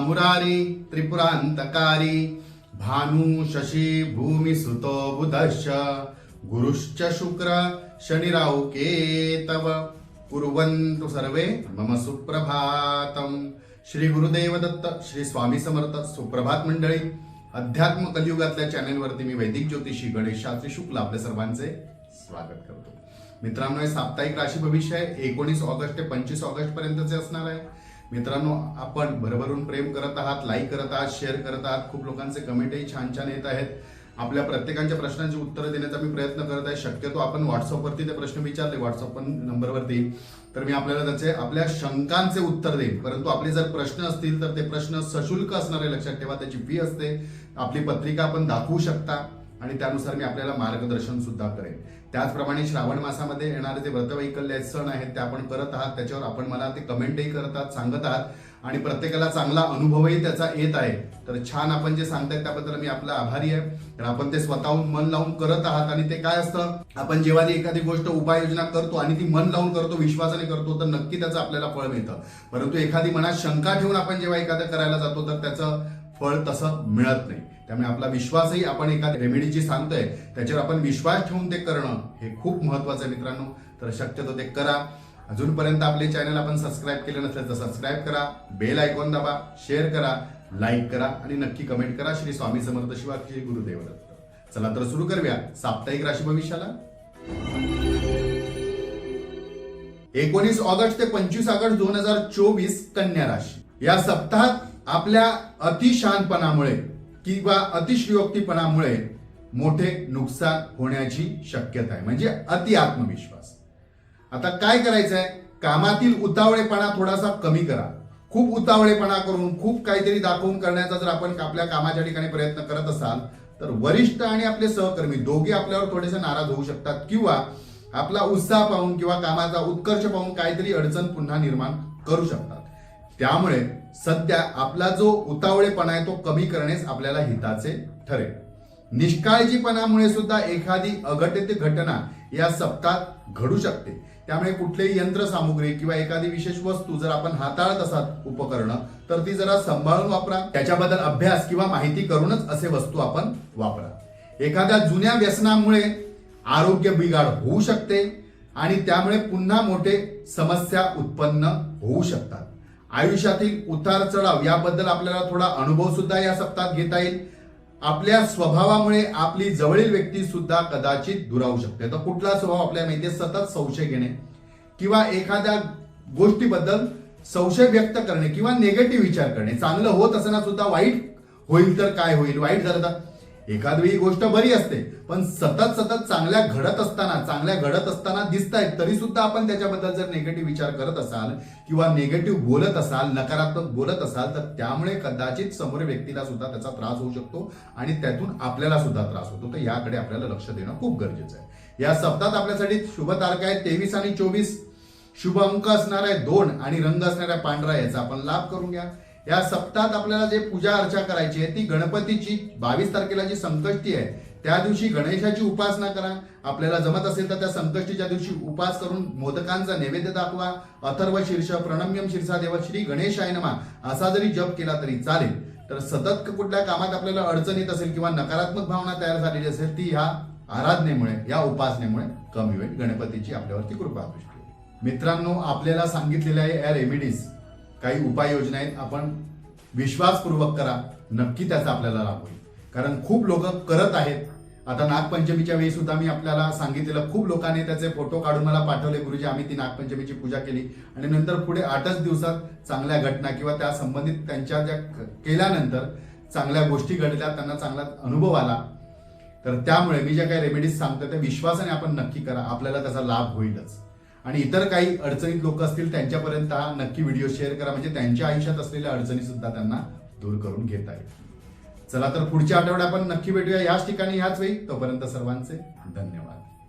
मुरारी त्रिपुरांतकारी। भानु शशी भूमी सुतो बुधश्च। गुरुश्च शुक्र शनिराव केतव। कुर्वन्तु सर्वे मम सुप्रभातम। श्री गुरुदेव दत्त श्री स्वामी समर्थ सुप्रभात मंडळी। अध्यात्म कलियुगातल्या चॅनेलवरती मी वैदिक ज्योतिषी गणेश शास्त्री शुक्ल आपल्या सर्वांचे स्वागत करतो. मित्रांनो हे साप्ताहिक राशी भविष्य आहे. एकोणीस ऑगस्ट ते पंचवीस ऑगस्ट पर्यंतचे असणार आहे. मित्रांनो आपण भरभरून प्रेम करत आहात लाईक करत आहात शेअर करत आहात. खूप लोकांचे कमेंटही छान छान येत आहेत. आपल्या प्रत्येकांच्या प्रश्नांची उत्तरं देण्याचा मी प्रयत्न करत आहे. शक्यतो आपण व्हॉट्सअपवरती ते प्रश्न विचारले व्हॉट्सअप नंबरवरती तर मी आपल्याला त्याचे आपल्या शंकांचे उत्तर देईन. परंतु आपले जर प्रश्न असतील तर ते प्रश्न सशुल्क असणारे लक्षात ठेवा. त्याची फी असते. आपली पत्रिका आपण दाखवू शकता. आणि त्यानुसार मी आपल्याला मार्गदर्शन सुद्धा करेन. त्याचप्रमाणे श्रावण मासामध्ये येणारे जे व्रतवैकल्य सण आहेत ते आपण करत आहात. त्याच्यावर आपण मला ते कमेंटही करतात सांगतात सांगत आहात. आणि प्रत्येकाला चांगला अनुभवही त्याचा येत आहे. तर छान आपण जे सांगतायत त्याबद्दल मी आपला आभारी आहे. तर आपण ते स्वतःहून मन लावून करत आहात आणि ते काय असतं? आपण जेव्हा ती एखादी गोष्ट उपाययोजना करतो आणि ती मन लावून करतो विश्वासाने करतो तर नक्की त्याचं आपल्याला फळ मिळतं. परंतु एखादी मनात शंका ठेवून आपण जेव्हा एखादं करायला जातो तर त्याचं फळ तसं मिळत नाही. त्यामुळे आपला विश्वासही आपण एका रेमेडी जी सांगतोय त्याच्यावर आपण विश्वास ठेवून ते करणं हे खूप महत्वाचं आहे मित्रांनो. तर शक्यतो ते करा. अजूनपर्यंत आपले चॅनल आपण सबस्क्राईब केले नसेल तर सबस्क्राईब करा बेल आयकॉन दाबा शेअर करा लाईक करा आणि नक्की कमेंट करा. श्री स्वामी समर्थ शिवा श्री गुरुदेवदत्त चला तर सुरू करूया साप्ताहिक राशी भविष्याला एकोणीस ऑगस्ट ते पंचवीस ऑगस्ट दोन हजार चोवीस कन्या राशी. या सप्ताहात आपल्या अतिशानपणामुळे किंवा अतिशयोक्तीपणामुळे मोठे नुकसान होण्याची शक्यता आहे. म्हणजे अति आत्मविश्वास. आता काय करायचं आहे कामातील उतावळेपणा थोडासा कमी करा. खूप उतावळेपणा करून खूप काहीतरी दाखवून करण्याचा जर आपण आपल्या कामाच्या ठिकाणी प्रयत्न करत असाल तर वरिष्ठ आणि आपले सहकर्मी दोघे आपल्यावर थोडेसे नाराज होऊ शकतात किंवा आपला उत्साह पाहून किंवा कामाचा उत्कर्ष पाहून काहीतरी अडचण पुन्हा निर्माण करू शकतात. त्यामुळे सध्या आपला जो उतावळेपणा आहे तो कमी करणेच आपल्याला हिताचे ठरेल. निष्काळजीपणामुळे सुद्धा एखादी अघटित घटना या सप्ताहात घडू शकते. त्यामुळे कुठलेही यंत्रसामुग्री किंवा एखादी विशेष वस्तू जर आपण हाताळत असाल उपकरणं तर ती जरा सांभाळून वापरा. त्याच्याबद्दल अभ्यास किंवा माहिती करूनच असे वस्तू आपण वापरा. एखाद्या जुन्या व्यसनामुळे आरोग्य बिघाड होऊ शकते आणि त्यामुळे पुन्हा मोठे समस्या उत्पन्न होऊ शकतात. आयुष्यातील उतार चढाव याबद्दल आपल्याला थोडा अनुभव सुद्धा या सप्ताहात घेता येईल. आपल्या स्वभावामुळे आपली जवळील व्यक्ती सुद्धा कदाचित दुरावू शकते. तर कुठला स्वभाव आपल्या माहिती सतत संशय घेणे किंवा एखाद्या गोष्टीबद्दल संशय व्यक्त करणे किंवा निगेटिव्ह विचार करणे. चांगलं होत असताना सुद्धा वाईट होईल तर काय होईल? वाईट झालं तर? एखादी गोष्ट बरी असते पण सतत सतत चांगल्या घडत असताना चांगल्या घडत असताना दिसत आहेत तरी सुद्धा आपण त्याच्याबद्दल जर निगेटिव्ह विचार करत असाल किंवा निगेटिव्ह बोलत असाल नकारात्मक बोलत असाल तर त्यामुळे कदाचित समोर व्यक्तीला सुद्धा त्याचा त्रास होऊ शकतो आणि त्यातून आपल्याला सुद्धा त्रास होतो. तर याकडे आपल्याला लक्ष देणं खूप गरजेचं आहे. या सप्तात आपल्यासाठी शुभ तारखा आहे तेवीस आणि चोवीस. शुभ अंक असणार आहे दोन आणि रंग असणार आहे पांढरा याचा आपण लाभ करून घ्या. या सप्तात आपल्याला जे पूजा अर्चा करायची आहे ती गणपतीची बावीस तारखेला जी संकष्टी आहे त्या दिवशी गणेशाची उपासना करा. आपल्याला जमत असेल तर त्या संकष्टीच्या दिवशी उपास करून मोदकांचा नैवेद्य दाखवा. अथर्व शीर्ष प्रणम्यम शीर्षा देव श्री गणेशाय नमा असा जरी जप केला तरी चालेल. तर सतत कुठल्या कामात आपल्याला अडचण येत असेल किंवा नकारात्मक भावना तयार झालेली असेल ती ह्या आराधनेमुळे या उपासनेमुळे कमी होईल. गणपतीची आपल्यावरती कृपा मित्रांनो आपल्याला सांगितलेल्या या रेमेडीज काही उपाययोजना आहेत. आपण विश्वासपूर्वक करा. नक्की त्याचा आपल्याला लाभ होईल. कारण खूप लोक करत आहेत. आता नागपंचमीच्या वेळी सुद्धा मी आपल्याला सांगितलेलं खूप लोकांनी त्याचे फोटो काढून मला पाठवले गुरुजी आम्ही ती नागपंचमीची पूजा केली. आणि नंतर पुढे आठच दिवसात चांगल्या घटना किंवा त्या संबंधित त्यांच्या ज्या केल्यानंतर चांगल्या गोष्टी घडल्या त्यांना चांगला अनुभव आला. तर त्यामुळे मी ज्या काही रेमेडीज सांगतो त्या विश्वासाने आपण नक्की करा. आपल्याला त्याचा लाभ होईलच. आणि इतर काही अडचणीत लोक असतील त्यांच्यापर्यंत हा नक्की व्हिडिओ शेअर करा. म्हणजे त्यांच्या आयुष्यात असलेल्या अडचणी सुद्धा त्यांना दूर करून घेता येईल. चला तर पुढच्या आठवड्यात आपण नक्की भेटूया. याच ठिकाणी ह्याच वेळी. तोपर्यंत सर्वांचे धन्यवाद.